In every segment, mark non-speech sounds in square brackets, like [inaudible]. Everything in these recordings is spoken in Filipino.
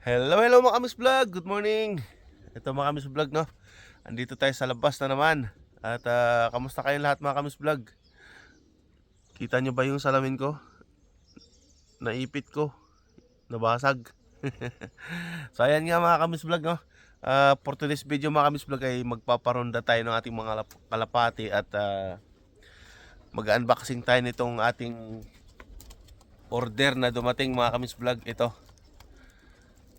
Hello, hello mga kamis vlog. Good morning. Ito mga kamis vlog, no? Andito tayo sa labas na naman. At ah, kamusta kayong lahat mga kamis vlog? Kita nyo ba yung salamin ko? Naipit ko. Nabasag. [laughs] so ayan nga mga kamis vlog, no? Ah, for today's video mga kamis vlog ay magpaparonda tayo ng ating mga lap- kalapati at ah, mag-unboxing tayo nitong ating order na dumating mga kamis vlog. Ito.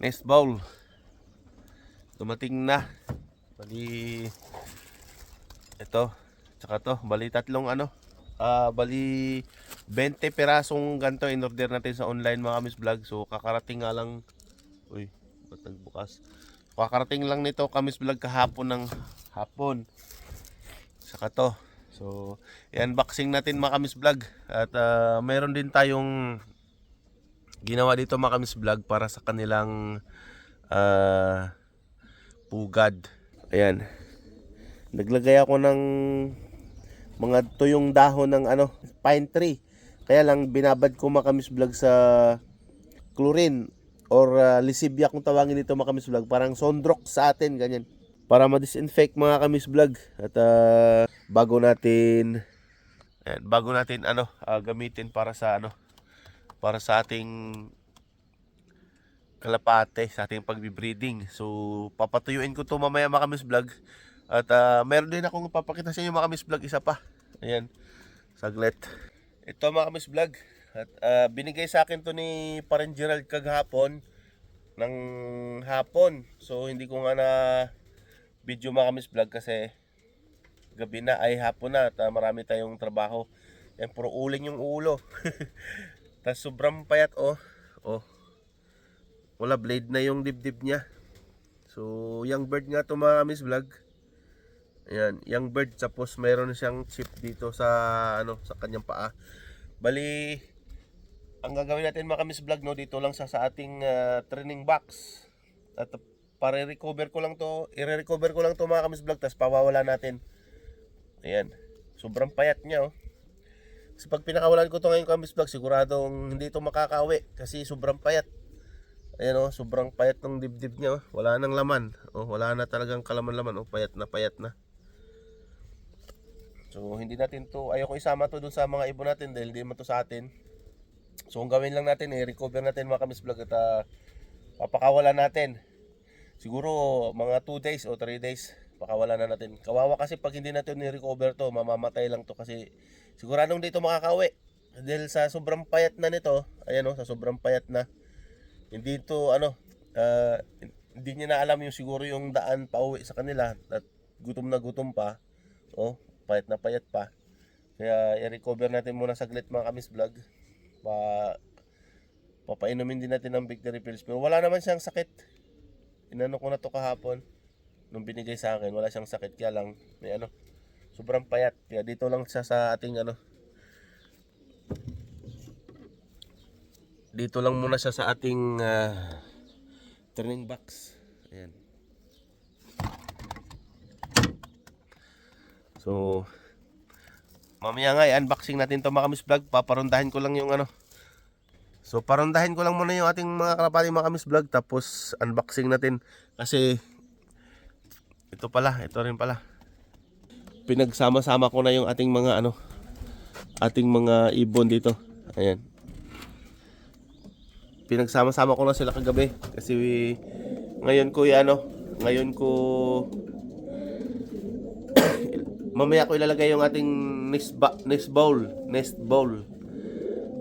Nest bowl. Dumating na. Bali ito, tsaka to, bali tatlong ano. Ah, bali 20 perasong ganto in order natin sa online mga kamis vlog. So kakarating nga lang Uy, ba't nagbukas? Kakarating lang nito kamis vlog kahapon ng hapon. Saka to. So, i-unboxing natin mga kamis vlog. At ah, meron din tayong ginawa dito mga kamis vlog para sa kanilang ah, pugad. Ayan. Naglagay ako ng mga tuyong dahon ng ano, pine tree. Kaya lang binabad ko mga kamis vlog sa chlorine or ah, lisibya kung tawagin dito mga kamis vlog. Parang sondrok sa atin, ganyan. Para ma-disinfect mga kamis vlog. At ah, bago natin ayan, bago natin ano ah, gamitin para sa ano para sa ating kalapate sa ating pagbibreeding. So, papatuyuin ko to mamaya mga kamis vlog. At ah, meron din akong papakita sa inyo mga kamis vlog, isa pa. Ayan, saglit. Ito mga kamis vlog. At ah, binigay sa akin to ni Parang Gerald kagahapon ng hapon. So, hindi ko nga na video mga kamis vlog kasi gabi na ay hapon na at ah, marami tayong trabaho. Yan, puro uling yung ulo. [laughs] Tapos sobrang payat oh. Oh. Wala blade na yung dibdib niya. So, young bird nga to mga miss vlog. Ayan, young bird tapos mayroon siyang chip dito sa ano sa kanyang paa. Bali ang gagawin natin mga miss vlog no dito lang sa sa ating ah, training box. At para recover ko lang to, i-recover ko lang to mga miss vlog tapos pawawala natin. Ayan. Sobrang payat niya oh. Kasi pag pinakawalan ko to ngayon kamis vlog, siguradong hindi to makakauwi kasi sobrang payat. Ayan oh, sobrang payat ng dibdib niya oh. Wala nang laman. Oh, wala na talagang kalaman-laman oh, payat na payat na. So hindi natin to, ayoko isama to dun sa mga ibon natin dahil hindi man to sa atin. So ang gawin lang natin, i-recover natin mga kamis vlog at ah, papakawalan natin. Siguro mga 2 days o 3 days pakawalan na natin. Kawawa kasi pag hindi natin ni-recover to, mamamatay lang to kasi siguradong dito makakauwi. Dahil sa sobrang payat na nito, ayan o, sa sobrang payat na, hindi to ano, ah, hindi niya na alam yung siguro yung daan pauwi sa kanila at gutom na gutom pa. Oh, payat na payat pa. Kaya i-recover natin muna saglit mga kamis vlog. Pa papainumin din natin ng victory pills. Pero wala naman siyang sakit. Inano ko na to kahapon nung binigay sa akin, wala siyang sakit kaya lang may ano, sobrang payat. Kaya dito lang siya sa ating ano dito lang muna siya sa ating ah, turning box. Ayan. So, mamaya nga i-unboxing natin to mga kamis vlog. Paparondahin ko lang yung ano. So, parondahin ko lang muna yung ating mga kalapati mga kamis vlog. Tapos, unboxing natin. Kasi, ito pala, ito rin pala. Pinagsama-sama ko na yung ating mga ano, ating mga ibon dito. Ayan. Pinagsama-sama ko na sila kagabi kasi ngayon ko ano, ngayon ko [coughs] mamaya ko ilalagay yung ating nest, ba- nest bowl, nest bowl.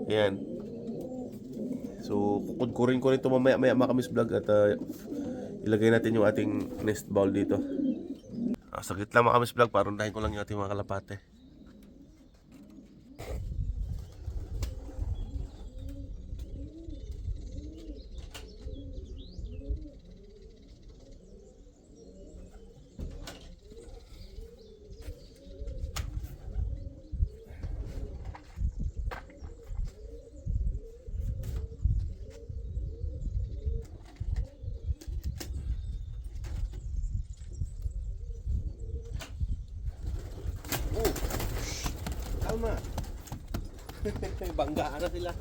Ayan. So, kukudkurin ko rin ito mamaya maya mga kamis vlog at ah, ilagay natin yung ating nest bowl dito. Ah, saglit lang mga kamis vlog, parundahin ko lang yung ating mga kalapate. Tama. [laughs] Bangga na sila.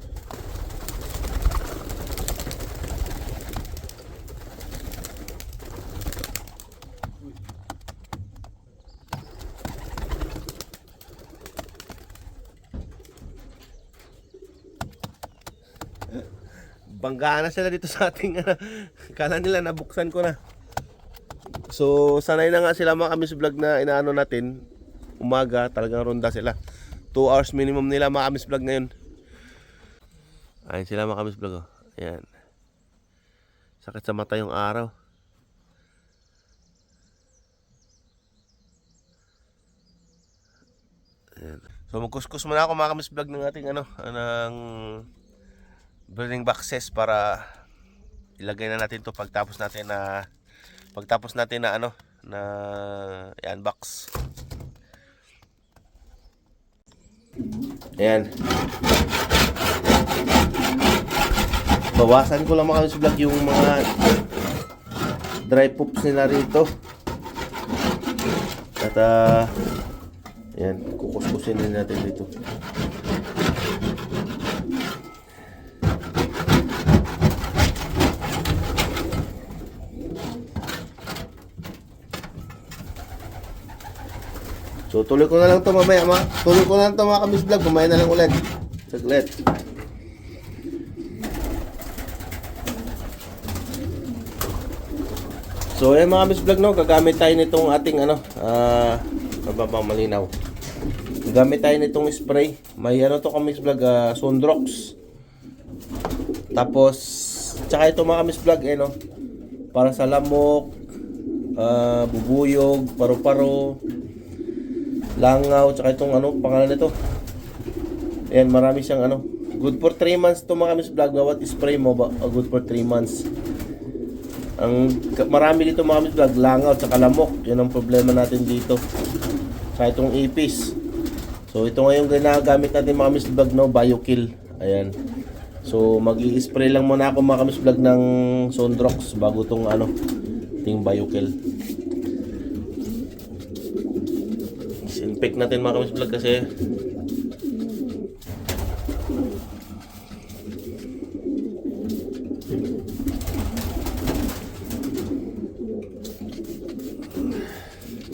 bangga na sila dito sa ating uh, kala nila nabuksan ko na so sanay na nga sila mga kamis vlog na inaano natin umaga talagang ronda sila 2 hours minimum nila mga kamis vlog ngayon. Ayun sila mga kamis vlog. Oh. Ayan. Sakit sa mata yung araw. Ayan. So magkuskus muna ako mga vlog ng ating ano, ng building boxes para ilagay na natin to pagtapos natin na pagtapos natin na ano na i-unbox. Ayan. Bawasan ko lang mga vlog yung mga dry poops nila rito. At ah, Ayan, kukuskusin din natin dito. So tuloy ko na lang to mamaya, ma tuloy ko na lang to mga kamis vlog, mamaya na lang ulit. Saglit. So ayan mga kamis vlog no, gagamit tayo nitong ating ano, ah, mababang malinaw. Gamit tayo nitong spray. May ano to kamis vlog, uh, Sundrox. Tapos, tsaka ito mga kamis vlog, eh, no? Para sa lamok, ah, bubuyog, paru-paro, langaw, tsaka itong ano, pangalan nito. Ayan, marami siyang ano. Good for 3 months to mga kamis vlog. Bawat spray mo, ba, uh, good for 3 months. Ang marami dito mga kamis vlog, langaw, tsaka lamok. Yan ang problema natin dito. Sa itong ipis. So ito ngayon ginagamit natin mga kamis vlog no, BioKill. Ayan. So mag-i-spray lang muna ako mga kamis vlog ng Sondrox bago tong ano, ting BioKill. Disinfect natin mga kamis vlog kasi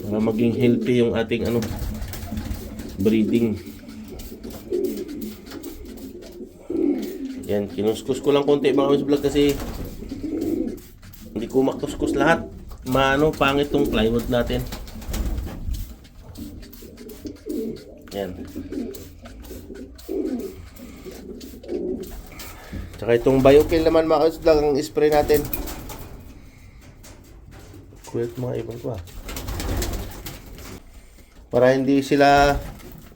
para maging healthy yung ating ano breeding. Yan, kinuskus ko lang konti mga kamis vlog kasi hindi ko makuskus lahat. Maano, pangit tong plywood natin. Yan. Tsaka itong biokill naman mga kamis vlog ang spray natin. Kulit mga ibang ko ah para hindi sila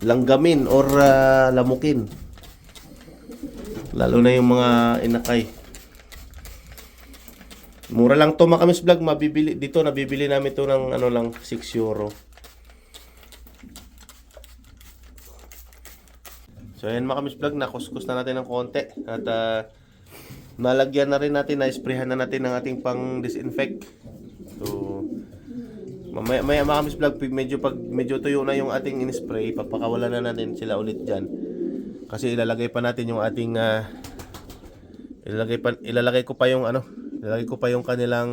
langgamin or ah, lamukin. Lalo na yung mga inakay. Mura lang to makamis vlog, mabibili dito nabibili namin to ng ano lang 6 euro. So ayan makamis vlog, nakuskus na natin ng konti at ah, nalagyan na rin natin, na-sprayhan na natin ng ating pang disinfect. So Mamaya maya mga kamis vlog, medyo pag medyo tuyo na yung ating in-spray, papakawalan na natin sila ulit diyan. Kasi ilalagay pa natin yung ating ah, ilalagay pa ilalagay ko pa yung ano, ilalagay ko pa yung kanilang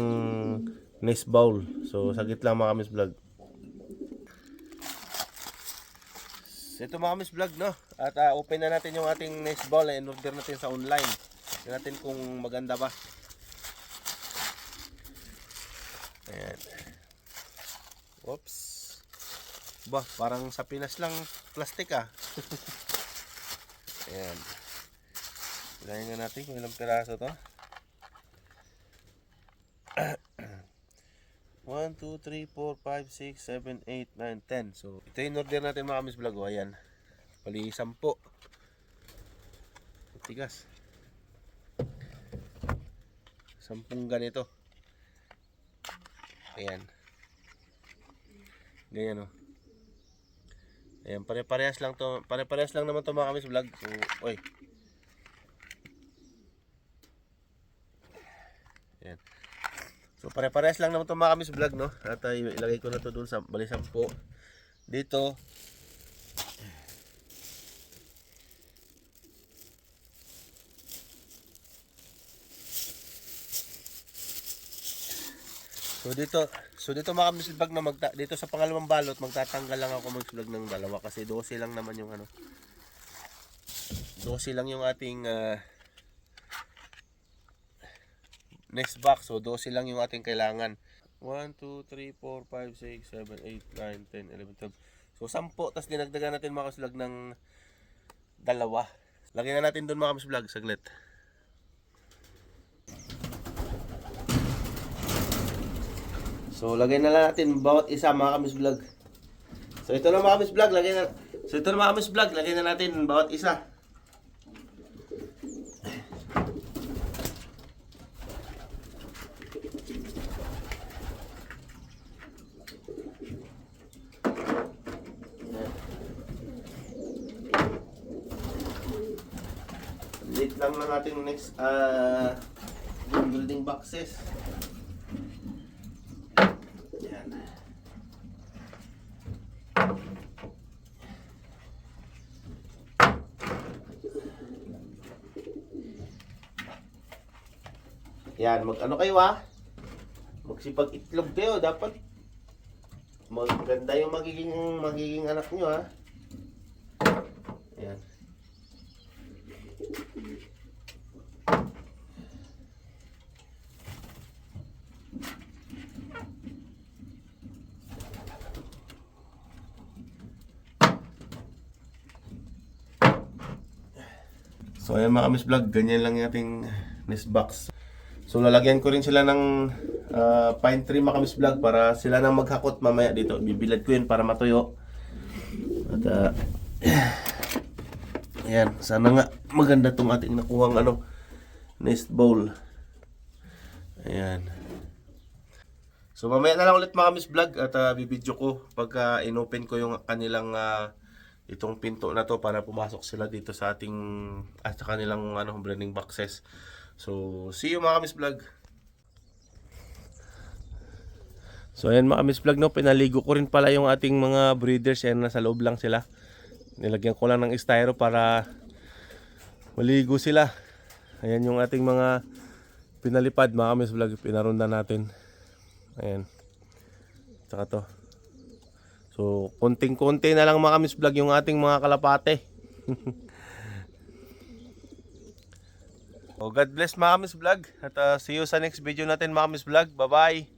nest bowl. So sagit lang mga kamis vlog. Ito mga kamis vlog no. At ah, open na natin yung ating nest bowl and order natin sa online. Tingnan natin kung maganda ba. Ayan. Oops. Ba, parang sa Pinas lang plastic ah. [laughs] Ayan. Nga natin kung ilang piraso to. 1, 2, 3, 4, 5, 6, 7, 8, 9, 10. So, ito yung order natin mga kamis vlog. O, ayan. Pali 10. Tigas. Sampung ganito. Ayan. Ganyan oh. Ayan, pare-parehas lang to. Pare-parehas lang naman to mga kamis vlog. So, oy. Ayan. So, pare-parehas lang naman to mga kamis vlog, no? At uh, ilagay ko na to doon sa bali 10. Dito. So dito, so dito mga kamisibag na magta dito sa pangalawang balot magtatanggal lang ako magsulag ng dalawa kasi 12 lang naman yung ano. 12 lang yung ating ah, next box. So 12 lang yung ating kailangan. 1, 2, 3, 4, 5, 6, 7, 8, 9, 10, 11, 12. So 10, tapos dinagdagan natin mga kaslag ng dalawa. Lagyan na natin doon mga kamis vlog, saglit. So lagyan na lang natin bawat isa mga kamis vlog. So ito na mga kamis vlog, lagyan na So ito na mga kamis vlog, lagyan na natin bawat isa. Lang na natin next uh, building boxes. Yan. Yan, mag ano kayo ha? Magsipag itlog kayo, dapat maganda yung magiging magiging anak nyo ha. Yan. So ayan mga Miss Vlog, ganyan lang yung ating nest box. So lalagyan ko rin sila ng ah, pine tree mga Miss Vlog para sila nang maghakot mamaya dito. Bibilad ko yun para matuyo. At ah, ayan, sana nga maganda tong ating nakuhang ano, nest bowl. Ayan. So mamaya na lang ulit mga Miss Vlog at uh, bibidyo ko pagka inopen ko yung kanilang ah, itong pinto na to para pumasok sila dito sa ating at sa kanilang ano branding boxes. So see you mga Miss Vlog. So ayan mga Miss Vlog no, pinaligo ko rin pala yung ating mga breeders yan nasa loob lang sila. Nilagyan ko lang ng styro para maligo sila. Ayan yung ating mga pinalipad mga Miss Vlog, pinarunda natin. Ayan. Tsaka to. So, konting-konti na lang mga Vlog yung ating mga kalapate. [laughs] oh, God bless mga Vlog. At uh, see you sa next video natin mga Vlog. Bye-bye.